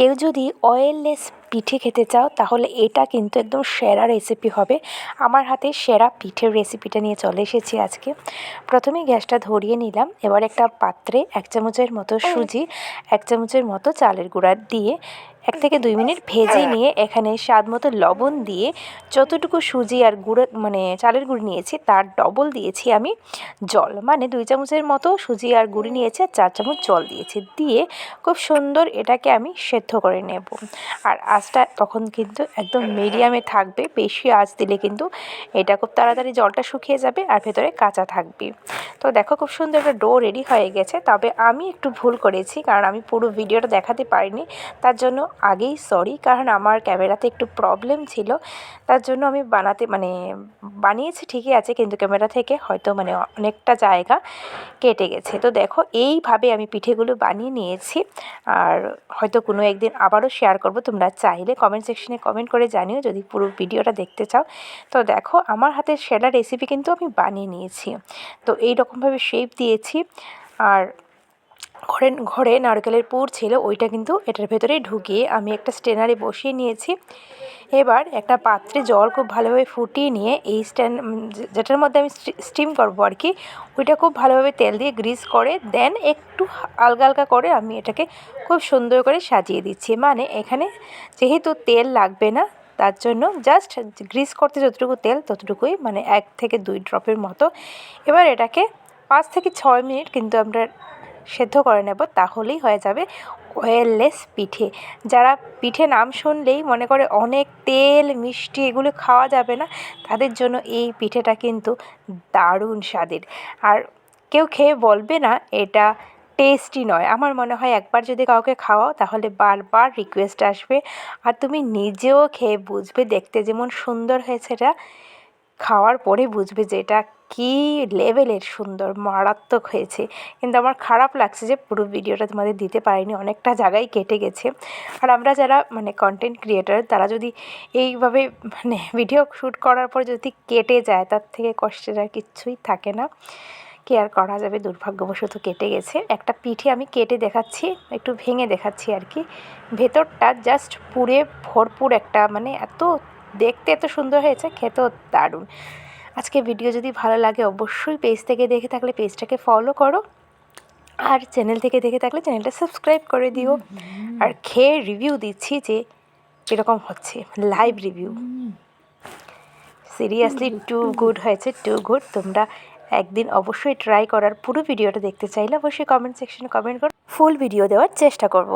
কেউ যদি অয়েললেস পিঠে খেতে চাও তাহলে এটা কিন্তু একদম সেরা রেসিপি হবে। আমার হাতে সেরা পিঠের রেসিপিটা নিয়ে চলে এসেছি আজকে। প্রথমে গ্যাসটা ধরিয়ে নিলাম এবার একটা পাত্রে এক চামচের মতো সুজি এক চামচের মতো চালের গুঁড়া দিয়ে এক থেকে দুই মিনিট ভেজে নিয়ে এখানে স্বাদ মতো লবণ দিয়ে যতটুকু সুজি আর গুঁড়ো মানে চালের গুঁড়ি নিয়েছি তার ডবল দিয়েছি আমি জল। মানে দুই চামচের মতো সুজি আর গুঁড়ি নিয়েছি আর চার চামচ জল দিয়েছি। দিয়ে খুব সুন্দর এটাকে আমি সেদ্ধ করে নেব। আর আঁচটা তখন কিন্তু একদম মিডিয়ামে থাকবে। বেশি আঁচ দিলে কিন্তু এটা খুব তাড়াতাড়ি জলটা শুকিয়ে যাবে আর ভেতরে কাঁচা থাকবে। তো দেখো খুব সুন্দর একটা ডো রেডি হয়ে গেছে। তবে আমি একটু ভুল করেছি, কারণ আমি পুরো ভিডিওটা দেখাতে পারিনি। তার জন্য আগেই সরি কারণ আমার ক্যামেরাতে একটু প্রবলেম ছিল। তার জন্য আমি বানাতে মানে বানিয়েছি ঠিকই আছে, কিন্তু ক্যামেরা থেকে হয়তো মানে অনেকটা জায়গা কেটে গেছে। তো দেখো, এইভাবে আমি পিঠেগুলো বানিয়ে নিয়েছি। আর হয়তো কোনো একদিন আবারও শেয়ার করব, তোমরা চাইলে কমেন্ট সেকশনে কমেন্ট করে জানিও যদি পুরো ভিডিওটা দেখতে চাও। তো দেখো, আমার হাতের সেরা রেসিপি কিন্তু আমি বানিয়ে নিয়েছি। তো এইরকমভাবে শেপ দিয়েছি। আর ঘরে ঘরে নারকেলের পুর ছিল, ওইটা কিন্তু এটার ভেতরে ঢুকিয়ে আমি একটা স্টেনারে বসিয়ে নিয়েছি। এবার একটা পাত্রে জল খুব ভালোভাবে ফুটিয়ে নিয়ে এই স্ট্যান্ড যেটার মধ্যে আমি স্টিম করব আর কি, ওইটা খুব ভালোভাবে তেল দিয়ে গ্রিস করে, দেন একটু আলগা আলগা করে আমি এটাকে খুব সুন্দর করে সাজিয়ে দিচ্ছি। মানে এখানে যেহেতু তেল লাগবে না, তার জন্য জাস্ট গ্রিস করতে যতটুকু তেল ততটুকুই মানে এক থেকে দুই ড্রপের মতো। এবার এটাকে পাঁচ থেকে ছয় মিনিট কিন্তু আমরা সেদ্ধ করে নেব, তাহলেই হয়ে যাবে ওয়েললেস পিঠে। যারা পিঠে নাম শুনলেই মনে করে অনেক তেল, মিষ্টি এগুলো খাওয়া যাবে না, তাদের জন্য এই পিঠেটা কিন্তু দারুণ স্বাদের। আর কেউ খেয়ে বলবে না, এটা টেস্টি নয়। আমার মনে হয় একবার যদি কাউকে খাওয়াও, তাহলে বারবার রিকোয়েস্ট আসবে। আর তুমি নিজেও খেয়ে বুঝবে, দেখতে যেমন সুন্দর হয়েছে এটা। খাওয়ার পরে বুঝবে যে এটা কী লেভেলের সুন্দর, মারাত্মক হয়েছে। কিন্তু আমার খারাপ লাগছে যে পুরো ভিডিওটা তোমাদের দিতে পারিনি, অনেকটা জায়গায় কেটে গেছে। আর আমরা যারা মানে কন্টেন্ট ক্রিয়েটার তারা যদি এইভাবে মানে ভিডিও শ্যুট করার পর যদি কেটে যায়, তার থেকে কষ্টের আর কিচ্ছুই থাকে না। কি আর করা যাবে? দুর্ভাগ্যবশত কেটে গেছে। একটা পিঠে আমি কেটে দেখাচ্ছি, একটু ভেঙে দেখাচ্ছি আর কি। ভেতরটা জাস্ট পুরে ভরপুর একটা মানে এত দেখতে এত সুন্দর হয়েছে খেতেও দারুণ। আজকে ভিডিও যদি ভালো লাগে অবশ্যই পেজ থেকে দেখে থাকলে পেজটাকে ফলো করো। আর চ্যানেল থেকে দেখে থাকলে চ্যানেলটা সাবস্ক্রাইব করে দিও। আর খেয়ে রিভিউ দিচ্ছি যে কীরকম হচ্ছে live review seriously too good হয়েছে টু গুড তোমরা একদিন অবশ্যই ট্রাই করার পুরো ভিডিওটা দেখতে চাইলে অবশ্যই কমেন্ট সেকশনে কমেন্ট করো। ফুল ভিডিও দেওয়ার চেষ্টা করব।